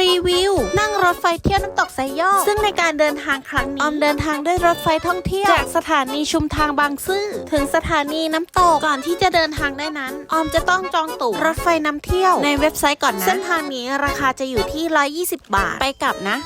รีวิว นั่งรถไฟเที่ยวน้ำตกไซโยกซึ่งในการเดินทางครั้งนี้ออมเดินทางด้วยรถไฟท่องเที่ยว จากสถานีชุมทางบางซื่อ ถึงสถานีน้ำตกก่อนที่จะเดินทางได้นั้น ออมจะต้องจองตั๋วรถไฟนำเที่ยวในเว็บไซต์ก่อนนะเส้นทางนี้ราคาจะอยู่ที่ 120 บาทไปกลับนะ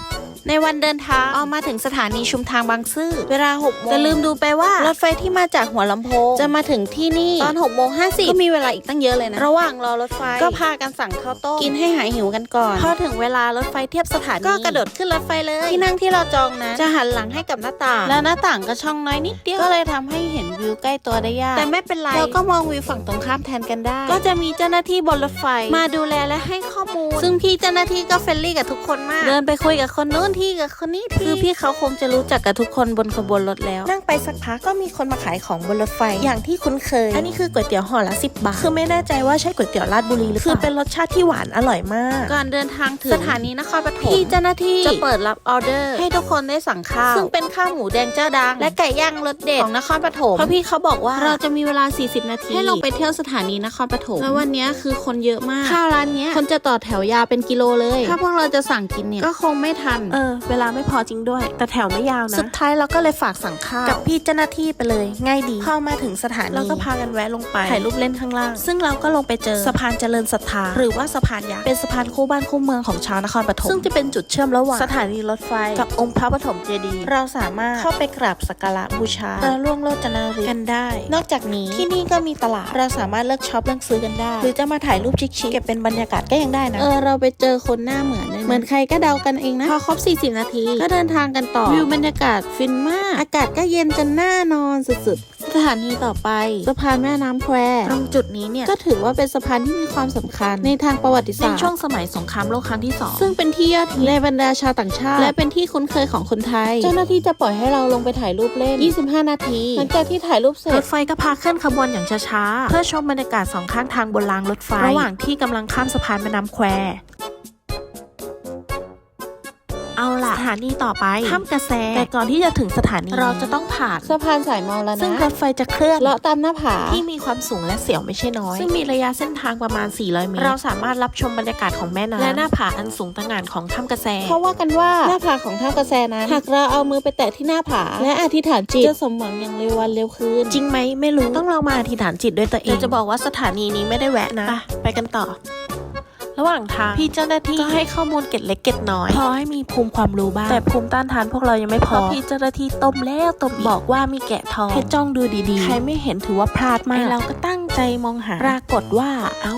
ในวันเดินทางออมมาถึงสถานีชุมทางบางซื่อเวลา6โมงแต่ลืมดูไปว่ารถไฟที่มาจากหัวลำโพงจะมาถึงที่นี่ตอน6โมง50ก็มีเวลาอีกตั้งเยอะเลยนะระหว่างรอรถไฟก็พากันสั่งข้าวต้มกินให้หายหิวกันก่อนพอถึงเวลารถไฟเทียบสถานีก็กระโดดขึ้นรถไฟเลยที่นั่งที่เราจองนะจะหันหลังให้กับหน้าต่าง แล้วหน้าต่างก็ช่องน้อยนิดเดียวก็เลยทำให้เห็นวิวใกล้ตัวได้ยากแต่ไม่เป็นไรเราก็มองวิวฝั่งตรงข้ามแทนกันได้ ก็จะมีเจ้าหน้าที่บนรถไฟมาดูแลและให้ข้อมูล ซึ่งพี่เจ้าหน้าที่ก็เฟรนลี่กับทุกคนมาก เดินไปคุยกับคนนู้นที่กับคนนี้ทีคือพี่เขาคงจะรู้จักกับทุกคนบนขบวนรถแล้ว นั่งไปสักพักก็มีคนมาขายของบนรถไฟอย่างที่คุ้นเคย อันนี้คือก๋วยเตี๋ยวห่อละ10บาท คือไม่แน่ใจว่าใช่ก๋วยเตี๋ยวราดบุรีหรือคือเป็นรสชาติที่หวานอร่อยมาก ก่อนเดินทางถึงสถานีนครปฐมพี่เจ้าหน้าที่จะเปิดรับออเดอร์ให้ทุกคนได้สั่งข้าวซึ่งเป็นข้าวหมูแดงเจ้าดัง และไก่ย่างรสเด็ดของนครปฐมเพราะพี่เขาบอกว่าเราจะมีเวลา 40 นาทีให้ลงไปเที่ยวสถานีนครปฐมแล้ววันนี้คือคนเยอะมากข้าวร้านเนี้ยคนจะต่อแถวยาวเป็นกิโลเลย ถ้าพวกเราจะสั่งกินเนี่ยก็คงไม่ทันเออ เวลาไม่พอจริงด้วย แต่แถวไม่ยาวนะ สุดท้ายเราก็เลยฝากสั่งข้าวกับพี่เจ้าหน้าที่ไปเลย ง่ายดีพอมาถึงสถานีเราก็พากันแวะลงไปถ่ายรูปเล่นข้างล่าง ซึ่งเราก็ลงไปเจอสะพานเจริญศรัทธาหรือว่าสะพานยักษ์เป็นสะพานคู่บ้านคู่เมืองของชาวนครปฐมซึ่งจะเป็นจุดเชื่อมระหว่างสถานีรถไฟกับองค์พระปฐมเจดีย์เราสามารถเข้าไปกราบสักการะบูชาพระล่วงโลจนารีกันได้ นอกจากนี้ที่นี่ก็มีตลาดเราสามารถเลือกช็อปเลือกซื้อกันได้ หรือจะมาถ่ายรูปชิคๆเก็บเป็นบรรยากาศก็ยังได้นะเออเราไปเจอคนหน้าเหมือนเลยเหมือนใครก็เดากันเองนะพอครบ40 นาที ก็เดินทางกันต่อ วิวบรรยากาศฟินมาก อากาศก็เย็นจนน่านอนสุดๆ สถานีต่อไปสะพานแม่น้ำแควตรงจุดนี้เนี่ย ก็ถือว่าเป็นสะพานที่มีความสำคัญในทางประวัติศาสตร์ ในช่วงสมัยสงครามโลกครั้งที่สองซึ่งเป็นที่ยอดฮิตในบรรดาชาวต่างชาติ และเป็นที่คุ้นเคยของคนไทย เจ้าหน้าที่จะปล่อยให้เราลงไปถ่ายรูปเล่น 25 นาที หลังจากที่ถ่ายรูปเสร็จรถไฟก็พาเคลื่อนขบวนอย่างช้าๆ เพื่อชมบรรยากาศสองข้างทางบนรางรถไฟ ระหว่างที่กำลังข้ามสะพานแม่น้ำแคว เอาล่ะสถานีต่อไปถ้ำกระแส แต่ก่อนที่จะถึงสถานี เราจะต้องผ่านสะพานสายเมาแล้วนะซึ่งรถไฟจะเคลื่อนเลาะตามหน้าผาที่มีความสูงและเสียวไม่ใช่น้อย ซึ่งมีระยะเส้นทางประมาณ 400 เมตร เราสามารถรับชมบรรยากาศของแม่น้ำและหน้าผาอันสูงตระหง่านของถ้ำกระแส เพราะว่ากันว่าหน้าผาของท่ากระแสนั้นหากเราเอามือไปแตะที่หน้าผา และอธิษฐานจิตจะสมหวังอย่างเร็ววันเร็วคืนจริงไหมไม่รู้ต้องลองมาอธิษฐานจิตด้วยตัวเองเดี๋ยวจะบอกว่าสถานีนี้ไม่ได้แวะนะไปไปกันต่อ ระหว่างทางพี่เจ้าหน้าที่ก็ให้ข้อมูลเกร็ดเล็กเกร็ดน้อย พอให้มีภูมิความรู้บ้าง แต่ภูมิต้านทานพวกเรายังไม่พอพี่เจ้าหน้าที่ต้มแล้วต้มอีกบอกว่ามีแกะทองให้จ้องดูดีๆ ใครไม่เห็นถือว่าพลาดมากเราก็ตั้งใจมองหาปรากฏว่า เอ้า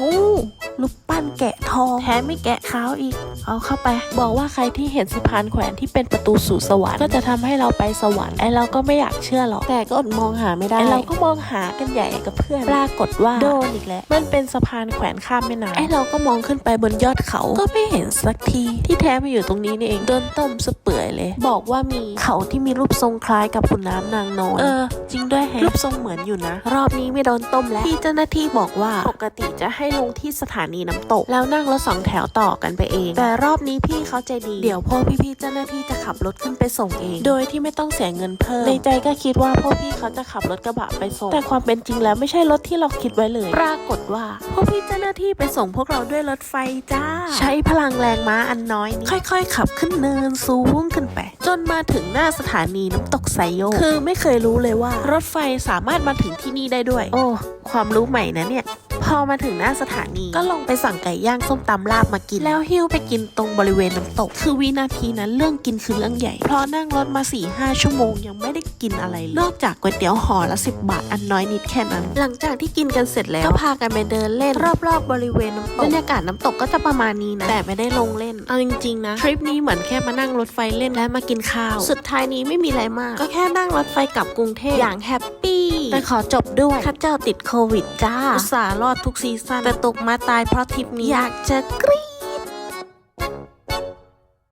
รูปปั้นแกะทองแถมไม่แกะขาวอีก เอาเข้าไป บอกว่าใครที่เห็นสะพานแขวนที่เป็นประตูสู่สวรรค์ก็จะทำให้เราไปสวรรค์ไอเราก็ไม่อยากเชื่อหรอกแต่ก็อดมองหาไม่ได้ไอเราก็มองหากันใหญ่กับเพื่อนปรากฏว่าโดนอีกแล้วมันเป็นสะพานแขวนข้ามแม่น้ำไอเราก็มองขึ้นไปบนยอดเขาก็ไม่เห็นสักทีที่แท้มาอยู่ตรงนี้นี่เองโดนต้มสะเปื่อยเลย บอกว่ามีเขาที่มีรูปทรงคล้ายกับขุนน้ำนางนอนเออ จริงด้วยแฮะรูปทรงเหมือนอยู่นะ รอบนี้ไม่โดนต้มแล้วที่เจ้าหน้าที่บอกว่าปกติจะให้ลงที่สถานีน้ำตก แล้วนั่งรถสองแถวต่อกันไปเอง แต่รอบนี้พี่เขาใจดี เดี๋ยวพวกพี่ๆเจ้าหน้าที่จะขับรถขึ้นไปส่งเอง โดยที่ไม่ต้องเสียเงินเพิ่มในใจก็คิดว่าพวกพี่เขาจะขับรถกระบะไปส่ง แต่ความเป็นจริงแล้วไม่ใช่รถที่เราคิดไว้เลย ปรากฏว่าพวกพี่เจ้าหน้าที่ไปส่งพวกเราด้วยรถไฟจ้า ใช้พลังแรงม้าอันน้อยนี้ค่อย ๆ ขับขึ้นเนินสูงขึ้นไป จนมาถึงหน้าสถานีน้ำตกไซโยคือไม่เคยรู้เลยว่ารถไฟสามารถมาถึงที่นี่ได้ด้วย โอ้ ความรู้ใหม่นะเนี่ย อมาถึงหน้าสถานี ก็ลงไปสั่งไก่ย่างส้มตำลาบมากิน แล้วหิ้วไปกินตรงบริเวณน้ำตก คือวินาทีนั้นเรื่องกินคือเรื่องใหญ่ เพราะนั่งรถมา4ี่ห้าชั่วโมงยังไม่ได้กินอะไรเลยนอกจากก๋วยเตี๋ยวห่อละสิบบาทอันน้อยนิดแค่นั้น หลังจากที่กินกันเสร็จแล้วก็พากันไปเดินเล่น รอบๆบริเวณน้ำตกบรรยากาศน้ำตกก็จะประมาณนี้นะแต่ไม่ได้ลงเล่นเอาจริงๆนะทริปนี้เหมือนแค่มานั่งรถไฟเล่นและมากินข้าว สุดท้ายนี้ไม่มีอะไรมาก ก็แค่นั่งรถไฟกลับกรุงเทพอย่างแฮปปี้แต่ขอจบด้วยข้าเจ้าติดโควิดจ้าอุตส่าห์รอดทุกซีซั่นแต่ตกมาตายเพราะทริปนี้อยากจะกรี๊ด